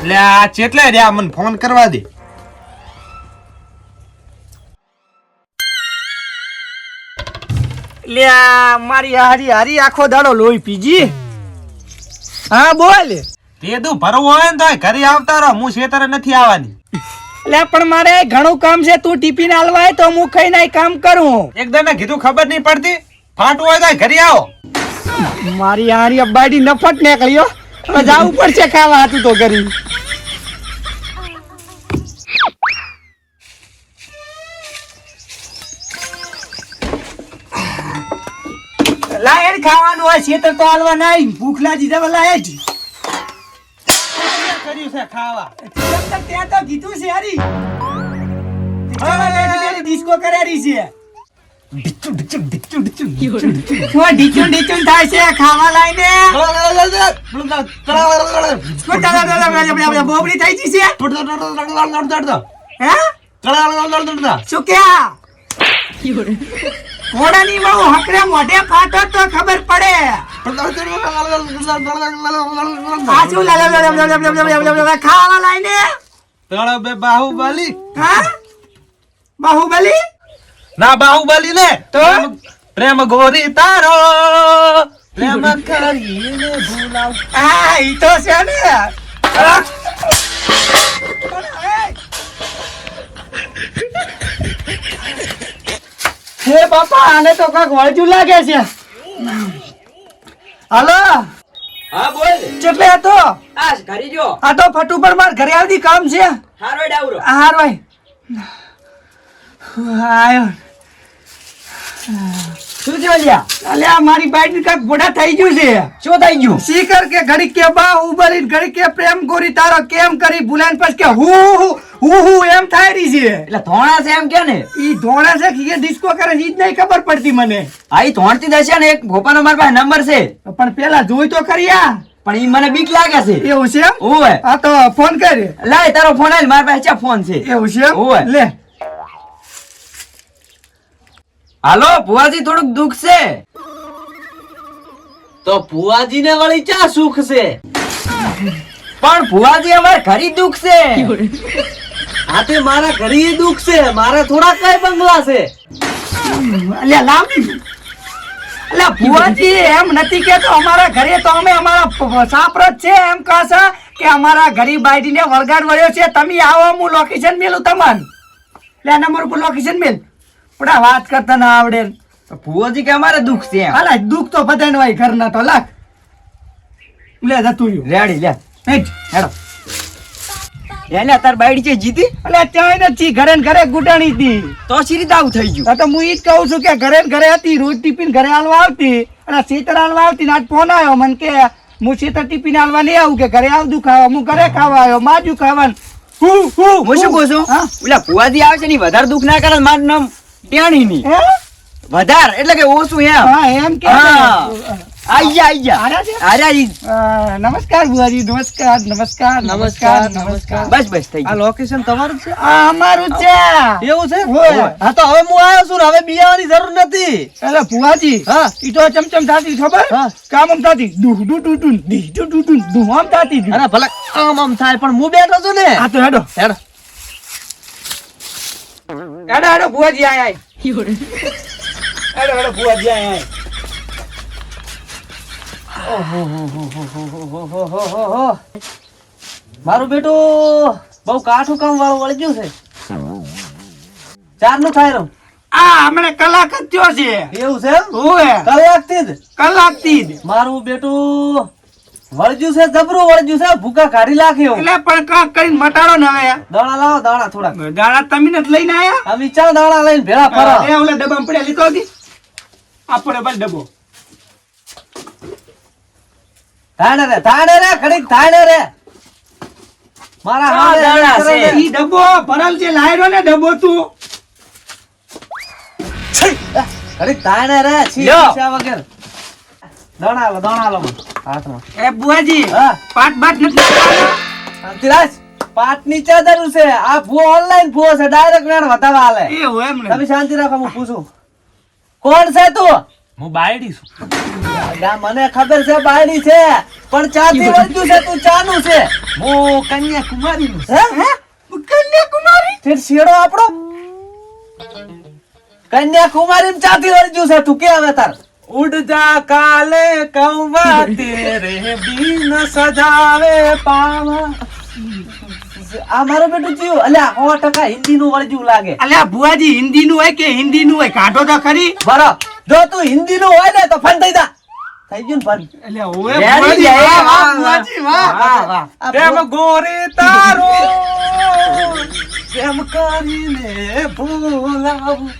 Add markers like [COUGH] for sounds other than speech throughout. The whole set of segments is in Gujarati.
એટલે આ ચેટલે રહ્યા મને ફોન કરવા દે. લે મારી હારી હારી આખો દાડો લોહી પીજી હા બોલ. તે તું ભરવું હોય ને તો ઘરે આવતા રહો હું શેતરે નથી આવવાની. લે પણ મારે ઘણું કામ છે તું ટિફિન આલવાય તો હું કઈ નાય કામ કરું. એકદમ કીધું ખબર નહીં પડતી. ફાટવું હોય તો ઘરે આવો. મારી આરી અબ્બાડી નફટ નીકળ્યો હવે જાવું પડશે ખાવા હતું તો કરી લાય ખાવાનું હોય શેતર તો હાલવા નહીં ભૂખ લાગી જવા લાય જ કર્યું છે ખાવા? ત્યાં તો કીધું છે હારી. ડિસ્કો કરેલી છે. ડીચું ડીચું થાય છે ખાવા લાઈને બોબડી થઈ ગઈ છે શું ક્યાં ઘોડાની બહુ હકરે મોઢે ફાટો તો ખબર પડે. ખાવા લાઈને? બાહુબલી. હા? બાહુબલી? ના બાહુબલી ને તો? પ્રેમ ગોરી તારો. પ્રેમ [LAUGHS] કરીને ભૂલાવ. આ ઈ તો છે ને. હે બાપા આને તો કાક વળજુ લાગે છે. હાલો? હા બોલ. ચેટલે હતો? આ ઘરી જો આ તો ફટુ પર માર ઘરે આવતી કામ છે. હારો ડાવરો. હાર ભાઈ આયો. શું થયો લ્યા અલ્યા મારી બાઈક કાક ઘોડા થઈ ગયું છે. શું થઈ ગયું? શીખર કે ઘડી કે બા ઉબરી ઘડી કે પ્રેમ ગોરી તારો કેમ કરી ભૂલાન પછી કે હું હું હું હું એમ થાય રહી છે. એટલે ધોણા છે એમ કે ને? ઈ ધોણા છે કે ડિસ્કો કરે ઈ જ નહીં ખબર પડતી મને. આ ઈ ધોણતી દશે ને એક ભોપાનો મારા પાસે નંબર છે. પણ પેલા જોઈ તો કરીયા પણ ઈ મને બીક લાગે છે. એવું છે એમ? ઓવે. આ તો ફોન કરી. લાય તારો ફોન આલ મારા પાસે ફોન છે? એવું છે ઓવે. લે. હાલો ભુવાજી થોડુંક દુઃખ છે. તો ભુવાજી ને વળી ચા સુખ છે? પણ ભુવાજી અમારે ઘરી દુઃખ છે. આ તે મારા ઘરે દુઃખ છે. મારે થોડા કઈ બંગલા છે. અલ્યા લાવ અલ્યા ભુવાજી એમ નથી કેતો અમારા ઘરે તો અમે અમારા સાપરત છે. એમ કહે કે અમારા ઘરી બાઈડીને વળગાડ વળ્યો છે. તમે આવો હું લોકેશન મેલું તમને. લે નંબર ઉપર લોકેશન મેલ. પણ વાત કરતા ના આવડે. ભુવાજી કે અમારે દુઃખ છે હાલા દુઃખ તો બધાને ઘર ના તો લાખ. લે જતું રહ્યું. રેડી લે. હેડો. એને તાર બાઈડી છે જીતી અલ્યા ત્યાં નથી ઘરે ઘરે ગુટાણી હતી. તો સીરી આવું થઈ ગયું? તો હું ઈ જ કહું છું કે ઘરે ઘરે હતી રોજ ટિફિન ઘરે હાલવા આવતી. અને સીતર હાલવા આવતી ને આજ ફોન આવ્યો મને કે હું સીતર ટિફિન હાલવા નહીં આવું કે ઘરે આવતું ખાવા હું ઘરે ખાવા આવ્યો માજુ ખાવાનું. હું હું હું શું કહું છું? હા? ઓલા ભુવાજી આવે છે ને વધારે દુઃખ ના કરે મારું નામ. ટેણી ની હે? એટલે કે ઓછું એમ. હા એમ કે હા. આઈ જા આઈ જા. હારા છે? હારા ઈ. અ, નમસ્કાર બુઆજી નમસ્કાર નમસ્કાર નમસ્કાર નમસ્કાર બસ બસ થઈ આ લોકેશન તમારું છે? આ અમારું છે. એવું છે? હા તો હવે હું આવ્યો છું હવે બિયાવાની જરૂર નથી. એટલે ભુવાજી હા. ઈ તો ચમચમ થાતી ખબર? હા. કામ આમ થાતી. દુહ દુ દુ દુ દી દુ દુ દુ દુ આમ થાતી. અરે ભલે આમ આમ થાય પણ હું બેઠો છું ને. હા તો હેડો. હેડ. હેડો હેડો ભુવાજી આય આય. હેડો હેડો ભુવાજી આય આય. મારું બેટું બહુ કાઠું કામ વાળું ગયું છે. ચારનું થાય રહ્યું. આ હમણે કલાક જ થયો છે. એવું છે એમ? ઓવે કલાકથી જ. કલાકથી જ. મારું બેટું વળગ્યું છે જબરું વળગ્યું છે ભૂકા કાઢી નાખ્યો એટલે પણ કાંક કરીને મટાડો ને હવે દાણા લાવો દાણા થોડા દાણા તમે જ લઈને આયા? અમે ચાર દાણા લઈને ભેળા ફરો. એ ઓલે ડબ્બા પડ્યા લીધો હતી આપણે બસ ડબ્બો. થાણે રે થાણે રે ઘડીક થાણે રે. મારા હા દાણા છે. ઈ ડબ્બો ભરલ છે લાયરો ને ડબ્બો તું. ઘડીક થાણે રે છી પૈસા વગર. દાણા લો દાણા લો હાથમાં. એ બુઆજી પાટ બાટ નથી લાવવાનો? શાંતિરાજ પાટની ચાદર છે. આ ભૂવો ઓનલાઈન છે ડાયરેક્ટ વેણ વતાવા હાલે. એવું એમ ને. તમે શાંતિ રાખો હું પૂછું. કોણ છે તું? હું બાયડી છું. મને ખબર છે બાયડી છે. પણ ચાથી વળગ્યું છે તું ચાનું છે. હું કન્યાકુમારી નું હે? કન્યાકુમારી? ફિર શેડો આપણો? કન્યાકુમારી ચાથી વળગ્યું છે. તું કે હવે તાર? ઉડ જા કાલે કૌવા તેરે બીન સજાવે પાવા. આ મારો બેટું જીવ. અલ્યા સો ટકા હિન્દી નું વળગ્યું લાગે. અલ્યા ભુવાજી હિન્દી નું હોય કે હિન્દી નું હોય? કાઢો તો ખરી. બરો. જો તું હિન્દી નું હોય ને તો ફન થઈ જા. થઈ ગયું ફન. અલ્યા ઓવે ભુવાજી, વાહ, વાહ, ભુવાજી, વાહ. વાહ. વાહ પ્રેમ ગોરે તારો પ્રેમ કરીને ભૂલાવું.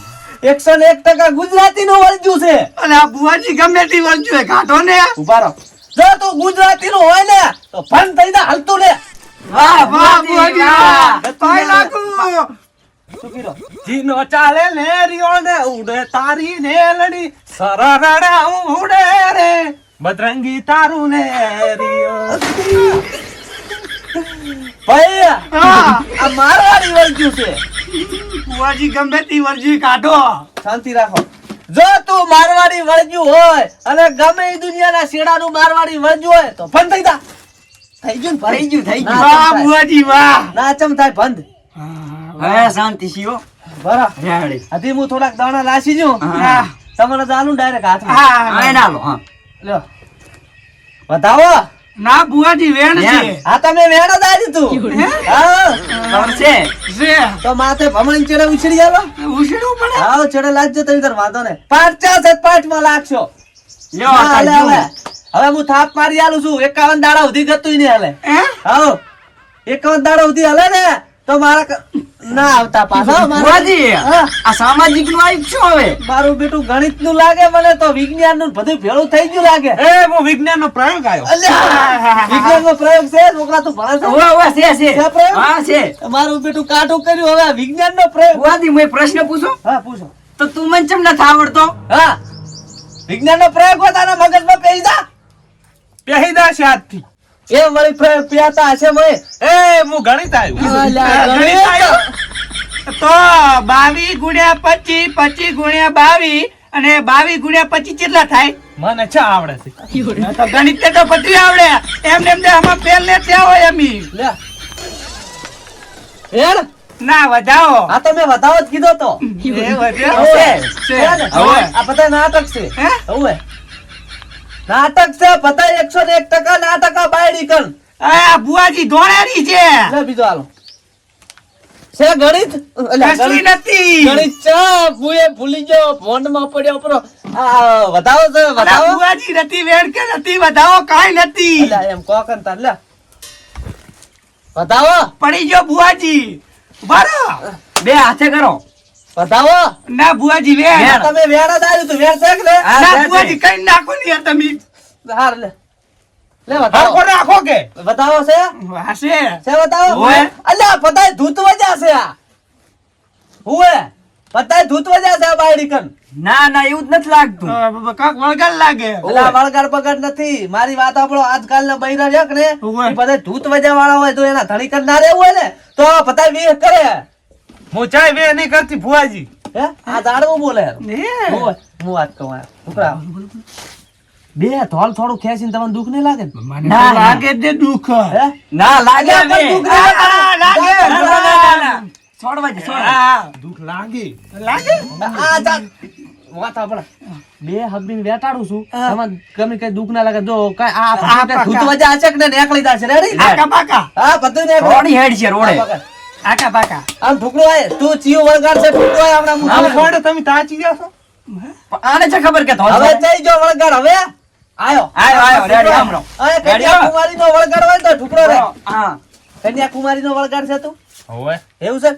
[LAUGHS] એકસો ને એક ટકા ગુજરાતી નું વળગ્યું છે. અને આ બુવાજી ગમે તે વળગ્યું હોય ઘાટો ને. ઊભા રહો. જો તું ગુજરાતી નું હોય ને તો ફન થઈ જા હલતું ને વાહ વાહ બુવાજી વાહ. તોય લાગુ. જીનો ચાલે લેરિયો ને ઉડે તારી નેલડી સરરડા ઉડે રે. બદરંગી તારું ને રિયો. ભાઈ હા. આ મારવાડી વળગ્યું છે. ભુવાજી ગમે તે વળગ્યું કાઢો. શાંતિ રાખો. જો તું મારવાડી વળગ્યું હોય અને ગમે એ દુનિયાના શેડાનું મારવાડી વળગ્યું હોય તો બંધ થઈ જા. થઈ ગયું ભરાઈ ગયું, થઈ ગયું. વાહ ના ચમ થાય બંધ. હવે શાંતિ શીઓ બરા. રેડી. હજી હું થોડાક દાણા લાસી જો તમારે ચાલુ ડાયરેક્ટ હાથમાં. હા હવે ના લો હા. લ્યો. વધાવો. ના ભુવાજી વેણ છે. આ તમે વેણ જ તું. હા? છે. છે તો માથે ભમણ ચડે ઉછળી આલો ઉછળવું પડે? આવો ચડે લાગજો તમે તાર વાંધો ને પચાસ જ પાંચમાં લાગશો. લ્યો હા, હવે. હું થાપ મારી આલું છું. એકાવન દાડા સુધી ગતું નહીં હાલે. હા? એકાવન દાડા સુધી હાલે ને તો મારા ના આવતા પાછા. હો મારા. ભુવાજી હા. આ સામાજિકનું આવી શું હવે? મારું બેટું ગણિતનું લાગે મને તો વિજ્ઞાનનું બધું ભેળું થઈ ગયું લાગે. એ હું વિજ્ઞાન નો પ્રયોગ આવ્યો વિજ્ઞાન નો પ્રયોગ છે? છોકરા તું ભણે છે? ઓવે ઓવે છે. છે છે પ્રયોગ? હા છે. મારું બેટું કાટું કર્યું હવે વિજ્ઞાન નો પ્રયોગ. વાદી હું પ્રશ્ન પૂછું? હા પૂછો. તો તું મને ચમ નથી આવડતો? હા. વિજ્ઞાન નો પ્રયોગ હોય તારા મગજમાં પહેરી દા પહેરી દાશે આજથી એ મારી પ્રયોગ પિયાતા હશે મને એ હું ગણિત આવ્યું? તો બાવી ગુણ્યા પચી પચી ગુણ્યા બાવી અને બાવી ગુણ્યા પચી કેટલા થાય? મને છ આવડે છે. તો ગણિત તો પચી આવડે. એમને એમને આમાં ફેલ ને ત્યાં હોય એમી યાર ના વધાવો. આ તો મેં વધાવો જ કીધો તો. એ વધાવો. છે. હવે. આ બધા નાટક છે. હે? હવે. નાટક છે બધા એકસો ને એક ટકા નાટક આ બાયડી કર આ બુઆજી ધોળેરી છે. લે બીજો હાલો. છે ગણિત? કસલી નથી. ગણિત છે બુએ ભૂલી ગયો ફોનમાં પડ્યો પરો આ વધાવો છે વધાવો. બુઆજી નથી વેણ કે નથી વધાવો કાઈ નથી. અલ્યા, એમ કોકન તાર લે. વધાવો. પડી ગયો બુઆજી બરો બે હાથે કરો. વધાવો ના બુઆજી વેણ. તમે વેણ જ આવ્યું તું. વેણ છે લે? ના બુઆજી કઈ નાખો ને યાર તમે. હાર લે. લે બતાવો. કોણ રાખો કે? બતાવો છે? વાસે છે. બતાવો. અલ્યા પતાય ધૂત વજા છે આ. હુએ પતાય ધૂત વજા છે આ બાયડી કન ના ના એવું જ નથી લાગતું. કાક વળગર લાગે. ઓલા વળગાડ પગડ નથી. મારી વાત આપણો આજકાલના બૈરા છે કે ને. બધા ધૂત વજા વાળા હોય તો એના ધણી કર ના રહેવું હોય ને? તો પતાય વીહ કરે. હું ચાય બે નહીં કરતી ફુવાજી હે? આ દાડો બોલે ને. હું વાત કહું આ. છોકરા, બે ધોલ થોડું ખેંચીને તમને દુઃખ નહીં લાગે ને? મને લાગે તે દુઃખ. ના લાગે દુઃખ લાગે. છોડવા. લાગે. લાગે. આ જા. વાત આપણે બે હબીને વેટાડું છું. તમને ગમે કઈ દુઃખ ના લાગે જો કઈ આ આ વજા હશે કે ને નેકળી જશે. રેડી આકા પાકા હા બધું. રોડી હેડ છે રોડે. આકા પાકા આમ ઠુકડો આય તું ચીયો વળગાડ છે ઠુકડો આય આપણા મુખ આમ ફોડ તમે તાચી જશો? આને છે ખબર કે તો હવે છે? જઈ જો વળગાડ હવે? આયો. આયો, આયો, રેડી, હાંભળો. અરે કન્યાકુમારી નો વળગાડ હોય તો ઠુકડો રે. હા. કન્યાકુમારી નો વળગાડ છે તું? હવે. એવું છે?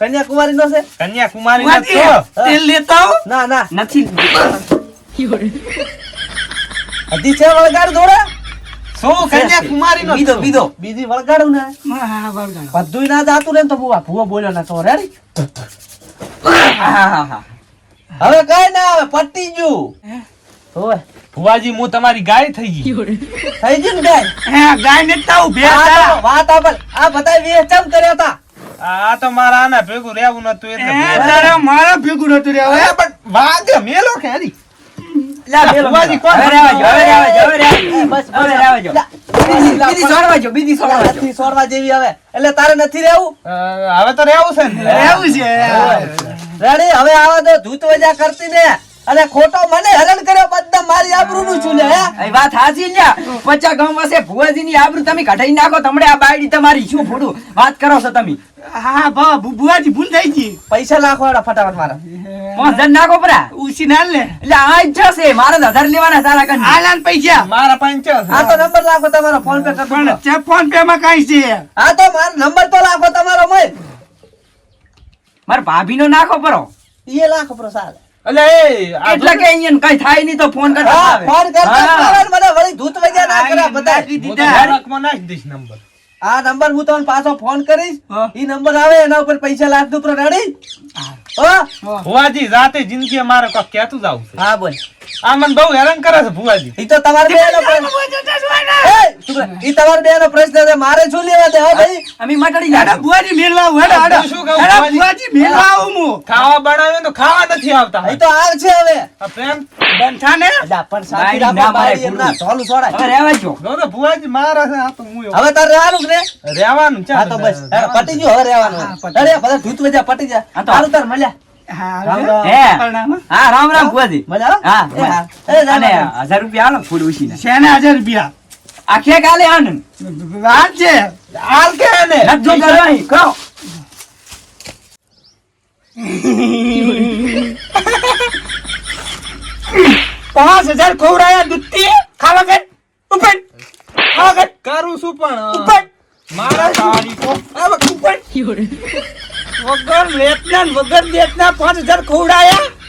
કન્યાકુમારી નો છે? કન્યાકુમારી તેલ લેતા ના ના. નથી. હજી છે વળગાડ શું કન્યાકુમારી નો બીજો બીજો બીજી. વળગાડું ને. હા, વળગાડો. બધું ના જાતું ને તો ભૂવા ભૂવો બોલ્યો ના તો રેડી હવે કઈ ના ગયું? ભુવાજી હું તમારી ગાય થઈ ગઈ. થઈ ગયું ને ગાય? હે, ગાય ને તાવ ભેંસ આ આ. વાત આ બધા વેચમ કર્યા હતા. આ તો મારા આના ભેગું રહેવું નતું એટલે મારા ભેગું નતું રહેવું હવે. પણ વાગે મેલો ખેરી એટલે તારે નથી રહેવું? હવે તો રહેવું છે ને. છે. રેડી હવે આવા તો ધૂત વજા કરતી ને અને ખોટો મને હરણ કર્યો બધા મારી આબરૂ નું છું લે હે? વાત હાજી લ્યા. પચા ગામ પાસે ભુવાજીની આબરૂ તમે કઢાઈ નાખો તમને આ બાયડી તમારી શું ફોડું વાત કરો છો તમે. હા બા ભુવાજી ભૂલ થઈ ગઈ. પૈસા નાખો એના ફટાફટ મારા. પાંચ હજાર નાખો પરા. ઉસી ના લે. એટલે આ જ છે મારે હજાર લેવાના તારા કન લાન પૈસા. મારા પાંચ આ તો નંબર નાખો તમારો ફોન પે કરી પણ. છે ફોન પે માં કઈ છે? આ તો મારો નંબર તો નાખો તમારો મય. મારા ભાભીનો નાખો પરો. એ નાખો પરો સાલ. એટલે એટલે કે અહીંયા કઈ થાય નહીં તો ફોન કરતા. ફોન કરતા મને વળી ધૂત વજા ના કરા બધા દીધા. રકમાં નાખ દીશ નંબર. આ નંબર હું તમને પાછો ફોન કરીશ. એ ઈ નંબર આવે એના ઉપર પૈસા લાખ દઉં પ્રો રેડી હોવાજી રાતે જિંદગી મારે કોક કહેતું જ આવું હા બોલ. આ મને બહુ હેરાન કરે છે ભુવાજી. ઈ તો તમારે બેનો પ્રશ્ન. ઈ તમારે બેનો પ્રશ્ન છે મારે શું લેવા દે? હા ભાઈ? અમે મટાડી હેડો ભુવાજી મેલવા હેડા આવું, હેડો. શું કહું? બુઆજી આવું હું. ખાવા બનાવે તો ખાવા નથી આવતા. ઈ તો આવશે હવે. પ્રેમ. બંધા ને અલા, પણ સાચી ના મારે ના, પૂરું. ઢોલું છોડાય. હવે રહેવા જો જો તો ભુવાજી મારા છે આ તો હું હવે તારે રહેવાનું ને? રહેવાનું છે હા તો બસ. પટી ગયું હવે રહેવાનું. અરે બધા ધૂત વજા પટી જાય તારું તો. તાર મળ્યા. હા રામ રામ. હે હા રામ રામ ભુવાજી. મળ્યા હો? હા એ હા. એ રામ અને હજાર રૂપિયા આલો ફૂડ ઉછીને. શેના હજાર રૂપિયા? આખે કાલે આનંદ વાત છે. હાલ કે એને નજો કરવાની કરો પાંચ હજાર ખવડાયા દૂધથી ખાવા કર ઉપર ખાવા કર કરું છું પણ ઉપર મારા ઉપર વગર વેતના વગર દેતના પાંચ હજાર ખવડાયા?